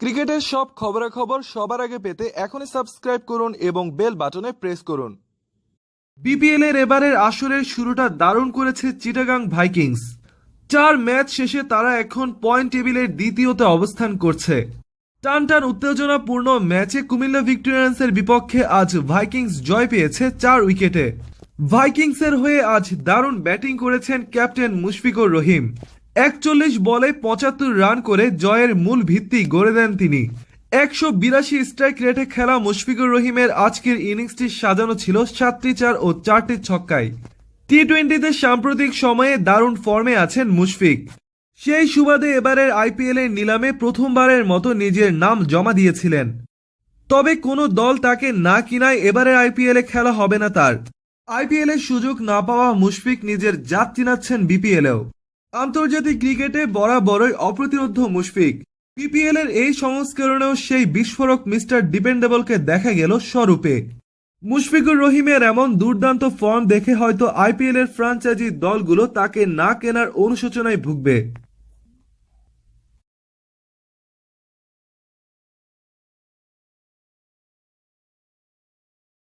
ক্রিকেটের সব খবরাখবর সবার আগে পেতে এখনই সাবস্ক্রাইব করুন এবং বেল বাটনে প্রেস করুন। বিপিএল এর এবারের আসরের শুরুটা দারুণ করেছে চিটাগাং ভাইকিংস। চার ম্যাচ শেষে তারা এখন পয়েন্ট টেবিলের দ্বিতীয়তে অবস্থান করছে। টান টান উত্তেজনাপূর্ণ ম্যাচে কুমিল্লা ভিক্টোরিয়ান্সের বিপক্ষে আজ ভাইকিংস জয় পেয়েছে চার উইকেটে। ভাইকিংসের হয়ে আজ দারুণ ব্যাটিং করেছেন ক্যাপ্টেন মুশফিকুর রহিম। একচল্লিশ বলে পঁচাত্তর রান করে জয়ের মূল ভিত্তি গড়ে দেন তিনি। একশো বিরাশি স্ট্রাইক রেটে খেলা মুশফিকুর রহিমের আজকের ইনিংসটি সাজানো ছিল সাতটি চার ও চারটি ছক্কায়। টি টোয়েন্টিতে সাম্প্রতিক সময়ে দারুণ ফর্মে আছেন মুশফিক। সেই সুবাদে এবারের আইপিএল এর নিলামে প্রথমবারের মতো নিজের নাম জমা দিয়েছিলেন। তবে কোনো দল তাকে না কিনায় এবারের আইপিএলে খেলা হবে না তার। আইপিএল এর সুযোগ না পাওয়া মুশফিক নিজের জাত চিনাচ্ছেন বিপিএলেও আন্তর্জাতিক ক্রিকেটে বরাবরই অপ্রতিরোধ মুশফিক। বিপিএল এর এই সংস্করণেও সেই বিস্ফোরক মিস্টার ডিপেন্ডেবলকে দেখা গেল স্বরূপে। মুশফিকুর রহিমের এমন দুর্দান্ত ফর্ম দেখে হয়তো আইপিএল এর ফ্রাঞ্চাইজি দলগুলো তাকে না কেনার অনুশোচনায় ভুগবে।